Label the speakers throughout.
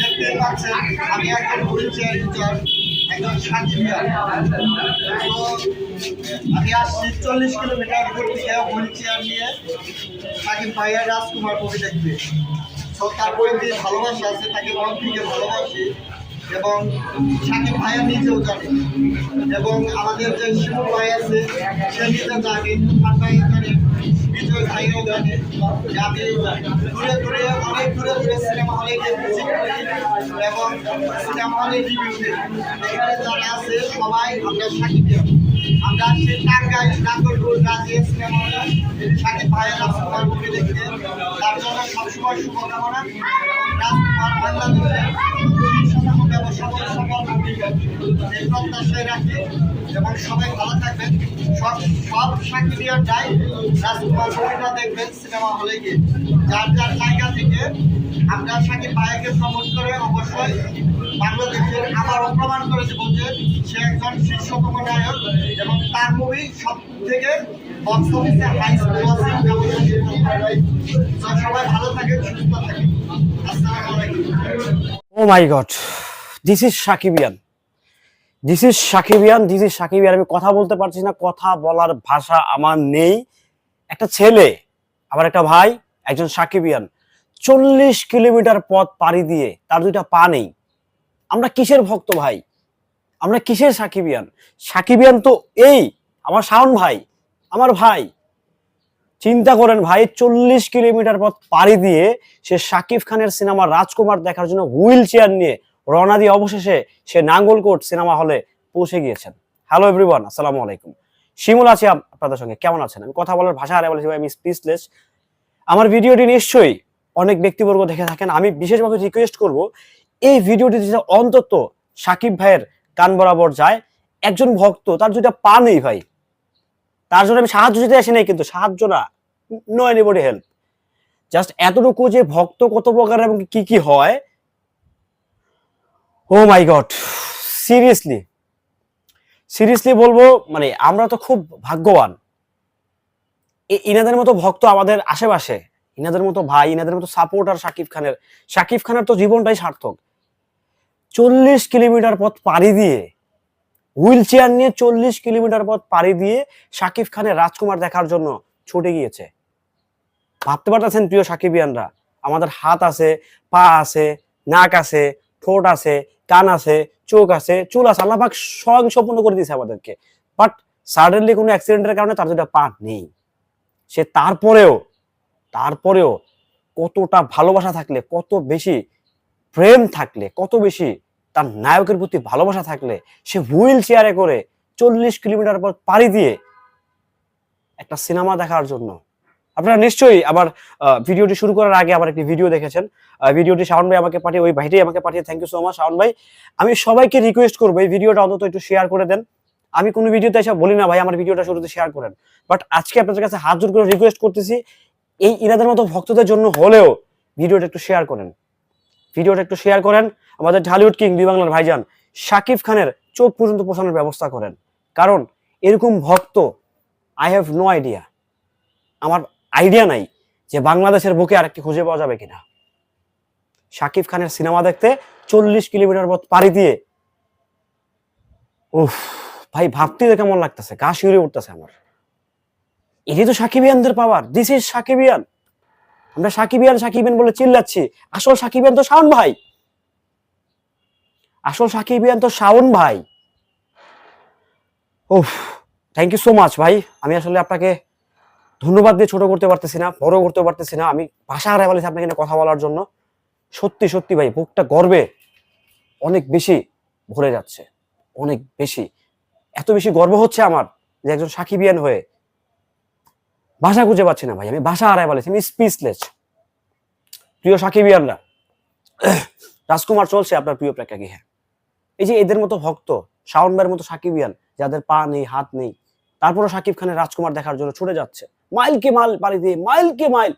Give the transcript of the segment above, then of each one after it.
Speaker 1: দেখতে পাচ্ছেন আমি একজন হুইলচেয়ার ইউজার একজন সাকিবিয়ান আমি আসছি চল্লিশ কিলোমিটার দূর থেকে হুইলচেয়ার নিয়ে সাকিব ভাইয়া রাজকুমার মুভি দেখতে তো তার ভালোবাসা আছে, তাকে মন থেকে ভালোবাসি এবং সাকিব ভাইয়া নিজেও জানে। এবং আমাদের যে শিমুল ভাই আছে, সে নিজে জানে। ভাই জানে সবাই আমরা সাকিবিয়ান আমরা সেই সিনেমা হলে সাকিব ভাইয়ের রাজকুমার মুভি দেখতে। তার জন্য সবসময় শুভকামনা। রাজকুমার বাংলাদেশের ব্যবসা এবং সবাই ভালো থাকবেন সব সব সাকিবিয়ানরাই রাজকুমার মুভিটা দেখবেন সিনেমা হলে গিয়ে যার যার জায়গা থেকে আমরা সাকিব ভাইয়াকে প্রমোট করে অবশ্যই বাংলাদেশের আবারও প্রমাণ করেছে বলছে সে একজন শীর্ষতম নায়ক এবং তার মুভি সব থেকে বক্স অফিসে হাই ক্রসিং সবাই ভালো থাকেন সুস্থ থাকেন আসসালামু
Speaker 2: ও my god this is Sakibian this is Sakibian this is Sakibian আমি কথা বলতে পারছি না, কথা বলার ভাষা আমার নেই। একটা ছেলে, আমার একটা ভাই, একজন সাকিবিয়ান চল্লিশ কিলোমিটার পথ পাড়ি দিয়ে তার দুইটা পা নেই। আমরা কিসের ভক্ত ভাই? আমরা কিসের সাকিবিয়ান সাকিবিয়ান তো এই, আমার শাওন ভাই, আমার ভাই। চিন্তা করেন ভাই, চল্লিশ কিলোমিটার পথ পাড়ি দিয়ে সে সাকিব খানের সিনেমা রাজকুমার দেখার জন্য হুইল চেয়ার নিয়ে রওনা দিয়ে অবশেষে সে নাঙ্গলকোট সিনেমা হলে পৌঁছে গিয়েছেন। হ্যালো এভরিওয়ান আসসালামু আলাইকুম। শিমুল আছি আপনাদের সঙ্গে। কেমন আছেন? আমি কথা বলার ভাষা হারে বলেছি আমি স্পিচলেস আমার ভিডিওটি নিশ্চয়ই অনেক ব্যক্তিবর্গ দেখে থাকেন। আমি বিশেষভাবে রিকোয়েস্ট করব, এই ভিডিওটি যেটা অন্তত সাকিব ভাইয়ের কান বরাবর যায়। একজন ভক্ত, তার যেটা পা নেই ভাই, তার জন্য আমি সাহায্য দিতে আসি নাই, কিন্তু সাহায্য না নো এনিবডি হেল্প জাস্ট এতটুকু যে ভক্ত কত প্রকার এবং কি কি হয় oh my god seriously seriously বলব মানে আমরা তো খুব ভাগ্যবান। ইনাদের মতো ভক্ত আমাদের আশেপাশে। ইনাদের মতো ভাই, ইনাদের মতো সাপোর্টার শাকিব খানের। শাকিব খানের তো জীবনটাই সার্থক। চল্লিশ কিলোমিটার পথ পাড়ি দিয়ে হুইল চেয়ার নিয়ে চল্লিশ কিলোমিটার পথ পাড়ি দিয়ে শাকিব খানের রাজকুমার দেখার জন্য ছুটে গিয়েছে। ভাবতে পারতেছেন প্রিয় সাকিবিয়ানরা আমাদের হাত আছে, পা আছে, নাক আছে ঠোঁট আছে, কান আছে, চোখ আছে, চুল আছে আল্লাহ পাক স্বয়ং সম্পূর্ণ করে দিয়েছে আমাদেরকে। বাট সাডেনলি কোনো অ্যাক্সিডেন্টের কারণে তার দুটা পা নেই। সে তারপরেও তারপরেও কতটা ভালোবাসা থাকলে, কত বেশি প্রেম থাকলে, কত বেশি তার নায়কের প্রতি ভালোবাসা থাকলে, সে হুইল চেয়ারে করে চল্লিশ কিলোমিটার পর পাড়ি দিয়ে একটা সিনেমা দেখার জন্য আপনারা নিশ্চয়ই আহ, ভিডিওটি শুরু করার আগে আবার একটি ভিডিও দেখেছেন। ভিডিওটি শাওন ভাই আমাকে পাঠিয়ে ওই ভাইটাই আমাকে পাঠিয়ে thank you so much Shaon ভাই। আমি সবাইকে রিকোয়েস্ট করব এই ভিডিওটা অন্তত একটু শেয়ার করে দেন। আমি কোনো ভিডিওতে এসে বলি না ভাই আমার ভিডিওটা শুরুতে শেয়ার করেন। বাট আজকে আপনাদের কাছে হাত জোর করে রিকোয়েস্ট করতেছি এই ইনাদের মতো ভক্তদের জন্য হলেও ভিডিওটা একটু শেয়ার করেন। ভিডিওটা একটু শেয়ার করেন। আমাদের ঢালিউড কিং দুই বাংলার ভাইজান শাকিব খানের চোখ পর্যন্ত পৌঁছানোর ব্যবস্থা করেন। কারণ এরকম ভক্ত আই হ্যাভ নো আইডিয়া আমার আইডিয়া নাই যে বাংলাদেশের বুকে আরেকটি খুঁজে পাওয়া যাবে কিনা। শাকিব খানের সিনেমা দেখতে চল্লিশ কিলোমিটার পথ পাড়ি দিয়ে। উফ, ভাই ভাবতে কেমন লাগতেছে, গা শিউরে উঠতেছে আমার। এটি তো সাকিবিয়ানদের পাওয়ার দিস ইজ সাকিবিয়ান। আমরা সাকিবিয়ান সাকিবিয়ান বলে চিল্লাচ্ছি, আসল সাকিবিয়ান তো শাওন ভাই। আসল সাকিবিয়ান তো শাওন ভাই। উফ থ্যাংক ইউ সো মাচ ভাই, আমি আসলে আপনাকে ধন্যবাদ দিয়ে ছোট করতে পারতেছি না, বড় করতে পারতেছি না। আমি ভাষা হারাই বলেছি আপনাকে কথা বলার জন্য সত্যি সত্যি ভাই, বুকটা গর্বে অনেক বেশি ভরে যাচ্ছে, অনেক বেশি। এত বেশি গর্ব হচ্ছে আমার যে একজন সাকিবিয়ান হয়ে ভাষা খুঁজে পাচ্ছি না ভাই, আমি ভাষা হারাই বলেছি আমি স্পিচলেস প্রিয় সাকিবিয়ানরা, রাজকুমার চলছে আপনার প্রিয় প্রেক্ষাগৃহে। হ্যাঁ এই যে এদের মতো ভক্ত, শাওন ভাইয়ের মতো সাকিবিয়ান, যাদের পা নেই, হাত নেই, তারপরও সাকিব খানের রাজকুমার দেখার জন্য ছুটে যাচ্ছে। মাইলকে মাইল পাড়ি দিয়ে, মাইলকে মাইল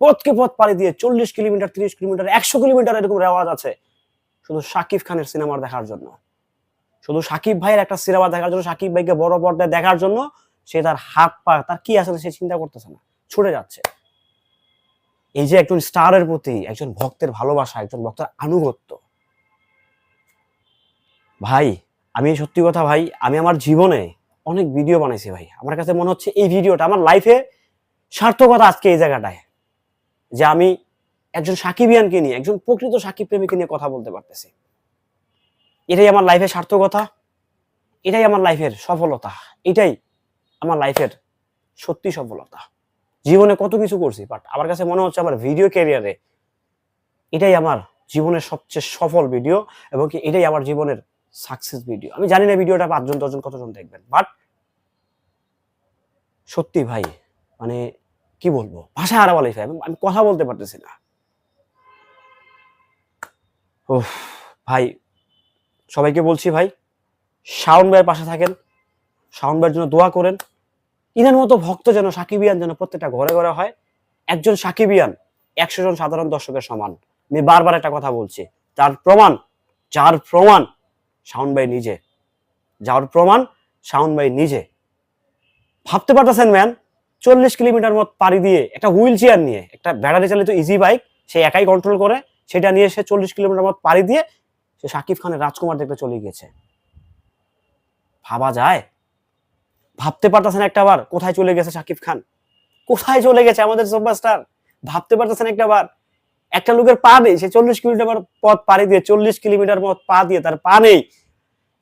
Speaker 2: পথকে পথ পাড়ি দিয়ে চল্লিশ কিলোমিটার, তিরিশ কিলোমিটার, একশো কিলোমিটার এরকম রেওয়াজ আছে শুধু সাকিব খানের সিনেমার দেখার জন্য। শুধু সাকিব ভাইয়ের একটা সিনেমা দেখার জন্য, সাকিব ভাইকে বড় পর্দায় দেখার জন্য সে তার হাত পা, তার কি আছে সে চিন্তা করতেছে না, ছুটে যাচ্ছে। এই যে একজন স্টারের প্রতি, একজন ভক্তের ভালোবাসা, একজন ভক্তের আনুগত্য। ভাই, আমি সত্যি কথা ভাই, আমি আমার জীবনে অনেক ভিডিও বানাইছি ভাই। আমার কাছে মনে হচ্ছে এই ভিডিওটা আমার লাইফে সার্থকতা আজকে এই জায়গাটায়। যে আমি একজন সাকিবিয়ানকে নিয়ে, একজন প্রকৃত সাকিব প্রেমীকে নিয়ে কথা বলতে পারতেছি। এটাই আমার লাইফের সার্থকতা, এটাই আমার লাইফের সফলতা, এটাই আমার লাইফের সত্যি সফলতা। জীবনে কত কিছু করছি বাট আমার কাছে মনে হচ্ছে আমার ভিডিও ক্যারিয়ারে এটাই আমার জীবনের সবচেয়ে সফল ভিডিও এবং কি এটাই আমার জীবনের সাকসেস ভিডিও আমি জানি না ভিডিওটা পাঁচজন, দশজন, কতজন দেখবেন বাট সত্যি ভাই মানে কি বলব ভাষা হারা বলাই ভাই, আমি কথা বলতে পারতেছি না। ও ভাই, সবাইকে বলছি ভাই শাওন ভাইয়ের পাশে থাকেন শাওন ভাইয়ের জন্য দোয়া করেন। ইনার মতো ভক্ত যেন সাকিবিয়ান যেন প্রত্যেকটা ঘরে ঘরে হয়, একজন সাকিবিয়ান একশো জন সাধারণ দর্শকের সমান। আমি বারবার একটা কথা বলছি, যার প্রমাণ যার প্রমাণ শাওন ভাই নিজে। যার প্রমাণ শাওন ভাই নিজে। ভাবতে পারতেছেন, ম্যান? চল্লিশ কিলোমিটার মত পাড়ি দিয়ে একটা হুইল চেয়ার নিয়ে, একটা ব্যাটারি চালিত ইজি বাইক সে একাই কন্ট্রোল করে, সেটা নিয়ে সে চল্লিশ কিলোমিটার মত পাড়ি দিয়ে সে সাকিব খানের রাজকুমার দেখতে চলে গিয়েছে। ভাবা যায়? ভাবতে পারতেছেন একটা বার, কোথায় চলে গেছে সাকিব খান? কোথায় চলে গেছে আমাদের সুপারস্টার ভাবতে পারতেছেন একটা বার? একটা লোকের পা নেই, সে চল্লিশ কিলোমিটার পথ পাড়ি দিয়ে, চল্লিশ কিলোমিটার পথ পা দিয়ে তার পা নেই।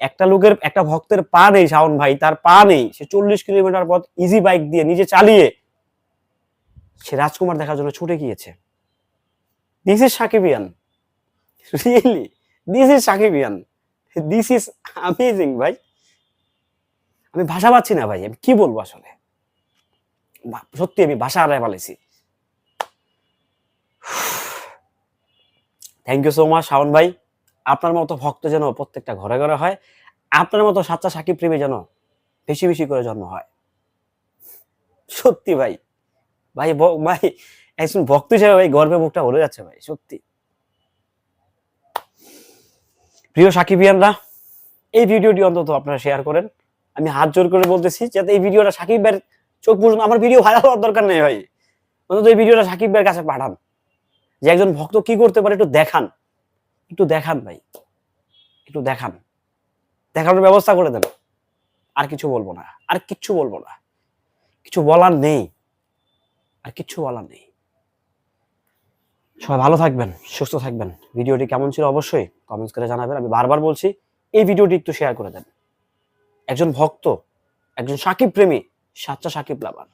Speaker 2: একটা লোকের, একটা ভক্তের পা নেই, শাওন ভাই, তার পা নেই। সে চল্লিশ কিলোমিটার পথ ইজি বাইক দিয়ে নিজে চালিয়ে সে রাজকুমার দেখার জন্য ছুটে গিয়েছে। This is Sakibian really this is Sakibian this is amazing ভাই। আমি ভাষা পাচ্ছি না, ভাই। আমি কি বলব আসলে? সত্যি আমি ভাষা হারায় ফেলেছি thank you so much Shaon ভাই। আপনার মতো ভক্ত যেন প্রত্যেকটা ঘরে ঘরে হয়, আপনার মতো সাচ্চা সাকিব প্রেমী যেন বেশি বেশি করে জন্ম হয়। সত্যি ভাই। ভাই ভাই, একজন ভক্ত হিসেবে ভাই গর্বে মুখটা ভরে যাচ্ছে ভাই, সত্যি। প্রিয় সাকিবিয়ানরা, এই ভিডিওটি অন্তত আপনারা শেয়ার করেন। আমি হাত জোর করে বলতেছি, যাতে এই ভিডিওটা সাকিব ভাইয়ের চোখ পর্যন্ত আমার ভিডিও ভাইরাল হওয়ার দরকার নেই ভাই। অন্তত এই ভিডিওটা সাকিব ভাইয়ের কাছে পাঠান। যে একজন ভক্ত কি করতে পারে একটু দেখান। একটু দেখান ভাই। একটু দেখান। দেখানোর ব্যবস্থা করে দেন। আর কিছু বলব না। আর কিচ্ছু বলব না। কিছু বলার নেই। আর কিচ্ছু বলার নেই। সবাই ভালো থাকবেন, সুস্থ থাকবেন। ভিডিওটি কেমন ছিল অবশ্যই কমেন্টস করে জানাবেন। আমি বারবার বলছি, এই ভিডিওটি একটু শেয়ার করে দেন। একজন ভক্ত, একজন সাকিব প্রেমী সাচ্চা Sakib lover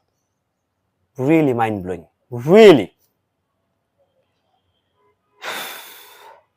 Speaker 2: really mind blowing really